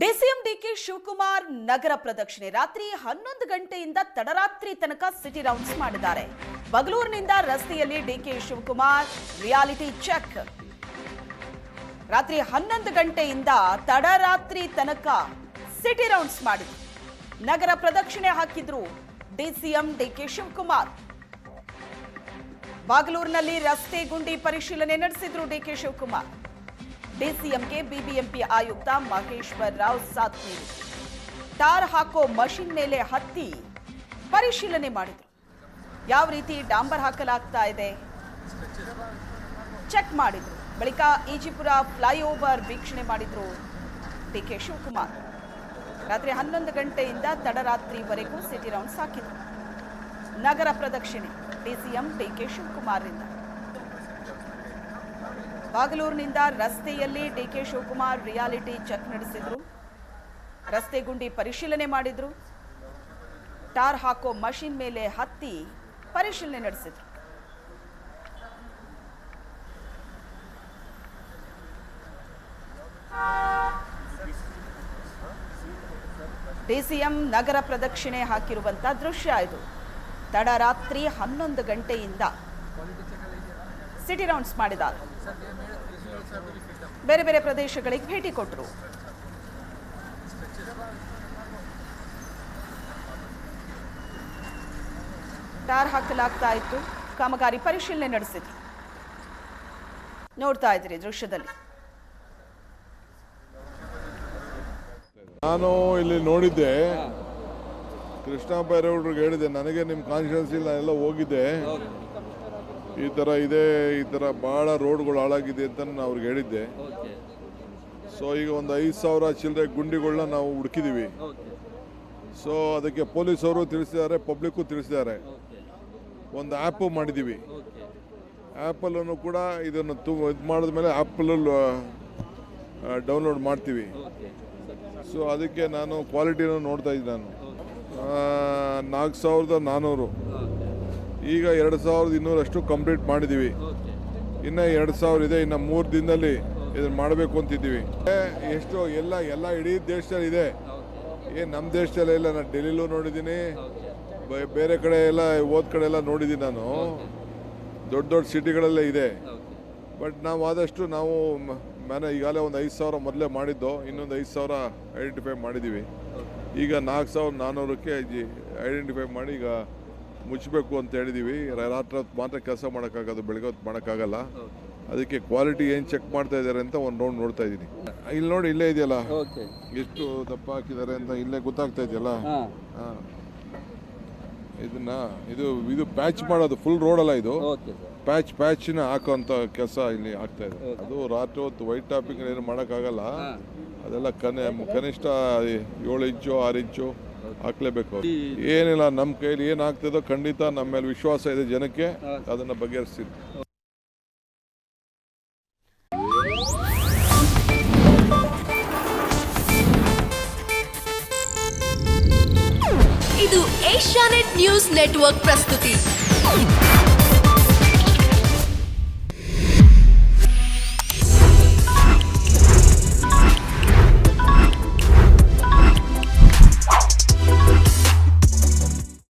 DCM DK Shivakumar ನಗರ ಪ್ರದಕ್ಷಿಣೆ. ರಾತ್ರಿ ಹನ್ನೊಂದು ಗಂಟೆಯಿಂದ ತಡರಾತ್ರಿ ತನಕ ಸಿಟಿ ರೌಂಡ್ಸ್ ಮಾಡಿದ್ದಾರೆ. ಬಗಲೂರಿನಿಂದ ರಸ್ತೆಯಲ್ಲಿ ಡಿಕೆ ಶಿವಕುಮಾರ್, ರಿಯಾಲಿಟಿ ಚೆಕ್. ರಾತ್ರಿ ಹನ್ನೊಂದು ಗಂಟೆಯಿಂದ ತಡರಾತ್ರಿ ತನಕ ಸಿಟಿ ರೌಂಡ್ಸ್ ಮಾಡಿದ್ರು. ನಗರ ಪ್ರದಕ್ಷಿಣೆ ಹಾಕಿದ್ರು ಡಿಸಿಎಂ ಡಿಕೆ ಶಿವಕುಮಾರ್. ಬಾಗಲೂರಿನಲ್ಲಿ ರಸ್ತೆ ಗುಂಡಿ ಪರಿಶೀಲನೆ ನಡೆಸಿದ್ರು ಡಿಕೆ ಶಿವಕುಮಾರ್. ಡಿಸಿಎಂಗೆ ಬಿಬಿಎಂಪಿ ಆಯುಕ್ತ ಮಹೇಶ್ವರ್ ರಾವ್ ಸಾಥ್ ನೀಡಿದರು ಟಾರ್ ಹಾಕೋ ಮಷಿನ್ ಮೇಲೆ ಹತ್ತಿ ಪರಿಶೀಲನೆ ಮಾಡಿದರು. ಯಾವ ರೀತಿ ಡಾಂಬರ್ ಹಾಕಲಾಗ್ತಾ ಇದೆ? ಚೆಕ್ ಮಾಡಿದರು. ಬಳಿಕ ಈಜಿಪುರ ಫ್ಲೈಓವರ್ ವೀಕ್ಷಣೆ ಮಾಡಿದರು ಡಿ ಕೆ ಶಿವಕುಮಾರ್. ರಾತ್ರಿ ಹನ್ನೊಂದು ಗಂಟೆಯಿಂದ ತಡರಾತ್ರಿವರೆಗೂ ಸಿಟಿ ರೌಂಡ್ ಹಾಕಿದ್ರು. ನಗರ ಪ್ರದಕ್ಷಿಣೆ ಡಿಸಿಎಂ ಡಿಕೆ ಶಿವಕುಮಾರ್ರಿಂದ. ಬಾಗಲೂರಿನಿಂದ ರಸ್ತೆಯಲ್ಲಿ ಡಿಕೆ ಶಿವಕುಮಾರ್ ರಿಯಾಲಿಟಿ ಚೆಕ್ ನಡೆಸಿದ್ರು. ರಸ್ತೆ ಗುಂಡಿ ಪರಿಶೀಲನೆ ಮಾಡಿದ್ರು. ಟಾರ್ ಹಾಕೋ ಮಷಿನ್ ಮೇಲೆ ಹತ್ತಿ ಪರಿಶೀಲನೆ ನಡೆಸಿದ್ರು. ಡಿಸಿಎಂ ನಗರ ಪ್ರದಕ್ಷಿಣೆ ಹಾಕಿರುವಂತ ದೃಶ್ಯ ಇದು. ತಡರಾತ್ರಿ ಹನ್ನೊಂದು ಗಂಟೆಯಿಂದ. ಸಿಟಿ ರೌಂಡ್ಸ್ ಮಾಡಿದ. ಬೇರೆ ಬೇರೆ ಪ್ರದೇಶಗಳಿಗೆ ಭೇಟಿ ಕೊಟ್ಟರು. ಟಾರ್ ಹಾಕಲಾಗ್ತಾ ಇತ್ತು. ಕಾಮಗಾರಿ ಪರಿಶೀಲನೆ ನಡೆಸಿದ್ರು. ನೋಡ್ತಾ ಇದ್ದೀರಿ ದೃಶ್ಯದಲ್ಲಿ. ನಾನು ಇಲ್ಲಿ ನೋಡಿದ್ದೆ. ಕೃಷ್ಣ ಬೈರೇಗೌಡ್ರಿಗೆ ಹೇಳಿದೆ ನನಗೆ ನಿಮ್ಮ ಕಾನ್ಫಿಡೆನ್ಸ್ ಇಲ್ಲ ಎಲ್ಲ ಹೋಗಿದ್ದೆ ಈ ಥರ ಇದೆ ಈ ಥರ ಭಾಳ ರೋಡ್ಗಳು ಹಾಳಾಗಿದೆ ಅಂತ ನಾನು ಅವ್ರಿಗೆ ಹೇಳಿದ್ದೆ. ಸೊ ಈಗ ಒಂದು ಐದು ಸಾವಿರ ಚಿಲ್ಲರೆ ಗುಂಡಿಗಳನ್ನ ನಾವು ಹುಡುಕಿದ್ದೀವಿ ಸೊ ಅದಕ್ಕೆ ಪೊಲೀಸವರು ತಿಳಿಸಿದ್ದಾರೆ ಪಬ್ಲಿಕ್ಕು ತಿಳಿಸಿದ್ದಾರೆ. ಒಂದು ಆ್ಯಪು ಮಾಡಿದ್ದೀವಿ ಆ್ಯಪಲ್ಲೂ ಕೂಡ ಇದನ್ನು ತು ಇದು ಮಾಡಿದ್ಮೇಲೆ ಆ್ಯಪಲ್ಲೂ ಡೌನ್ಲೋಡ್ ಮಾಡ್ತೀವಿ. ಸೊ ಅದಕ್ಕೆ ನಾನು ಕ್ವಾಲಿಟಿನ ನೋಡ್ತಾ ಇದ್ದೆ ನಾನು. ನಾಲ್ಕು ಸಾವಿರದ ನಾನ್ನೂರು ಈಗ ಎರಡು ಸಾವಿರದ ಇನ್ನೂರಷ್ಟು ಕಂಪ್ಲೀಟ್ ಮಾಡಿದ್ದೀವಿ. ಇನ್ನು ಎರಡು ಸಾವಿರ ಇದೆ ಇನ್ನು ಮೂರು ದಿನದಲ್ಲಿ ಇದನ್ನು ಮಾಡಬೇಕು ಅಂತಿದ್ದೀವಿ. ಏ, ಎಷ್ಟು ಎಲ್ಲ ಎಲ್ಲ ಇಡೀ ದೇಶದಲ್ಲಿ ಇದೆ. ಏನು ನಮ್ಮ ದೇಶದಲ್ಲೇ ಇಲ್ಲ ನಾನು ಡೆಲ್ಲಿಲೂ ನೋಡಿದ್ದೀನಿ. ಬೆ- ಬೇರೆ ಕಡೆ ಎಲ್ಲ ಓದ್ ಕಡೆ ಎಲ್ಲ ನೋಡಿದ್ದೀನಿ ನಾನು. ದೊಡ್ಡ ದೊಡ್ಡ ಸಿಟಿಗಳಲ್ಲೇ ಇದೆ. ಬಟ್ ನಾವು ಆದಷ್ಟು ನಾವು ಮ್ಯಾನೇ ಮ್ಯಾನೆ ಈಗಾಗಲೇ ಒಂದು ಐದು ಸಾವಿರ ಮೊದಲೇ ಮಾಡಿದ್ದು ಇನ್ನೊಂದು ಐದು ಸಾವಿರ ಐಡೆಂಟಿಫೈ ಮಾಡಿದ್ದೀವಿ. ಈಗ ನಾಲ್ಕು ಸಾವಿರದ ನಾನ್ನೂರಕ್ಕೆ ಐಡೆಂಟಿಫೈ ಮಾಡಿ ಈಗ ಮುಚ್ಚಬೇಕು ಅಂತ ಹೇಳಿದೀವಿ. ರಾತ್ರಿ ಹೊತ್ತು ಮಾತ್ರ ಕೆಲಸ ಮಾಡೋಕ್ಕಾಗೋದು ಬೆಳಗ್ಗೆ ಹೊತ್ತು ಮಾಡೋಕ್ಕಾಗಲ್ಲ. ಅದಕ್ಕೆ ಕ್ವಾಲಿಟಿ ಏನು ಚೆಕ್ ಮಾಡ್ತಾ ಇದ್ದಾರೆ ಅಂತ ಒಂದು ರೌಂಡ್ ನೋಡ್ತಾ ಇದ್ದೀನಿ. ಇಲ್ಲಿ ನೋಡಿ ಇಲ್ಲೇ ಇದೆಯಲ್ಲ? ಎಷ್ಟು ದಪ್ಪ ಹಾಕಿದ್ದಾರೆ ಅಂತ ಇಲ್ಲೇ ಗೊತ್ತಾಗ್ತಾ ಇದೆಯಲ್ಲ? ಇದನ್ನ ಇದು ಇದು ಪ್ಯಾಚ್ ಮಾಡೋದು ಫುಲ್ ರೋಡ್ ಅಲ್ಲ ಇದು? ಪ್ಯಾಚ್ ಪ್ಯಾಚ್ನ ಹಾಕೋಂಥ ಕೆಲಸ ಇಲ್ಲಿ ಆಗ್ತಾ ಇದೆ. ಅದು ರಾತ್ರಿ ಹೊತ್ತು ವೈಟ್ ಟಾಪಿಂಗ್ ಏನು ಮಾಡೋಕ್ಕಾಗಲ್ಲ. ಅದೆಲ್ಲ ಕನೆ ಕನಿಷ್ಠ ಏಳು ಇಂಚು ಆರು ಇಂಚು. ಹಾಕ್ಲೇಬೇಕು. ಏನಿಲ್ಲ ನಮ್ಮ ಕೈಲಿ ಏನಾಗ್ತದೋ ಖಂಡಿತ ನಮ್ಮ ಮೇಲೆ ವಿಶ್ವಾಸ ಇದೆ ಜನಕ್ಕೆ. ಅದನ್ನು ಬಗೆಹರಿಸ್ತೀವಿ. ಇದು ಏಷ್ಯಾನೆಟ್ ನ್ಯೂಸ್ ನೆಟ್ವರ್ಕ್ ಪ್ರಸ್ತುತಿ.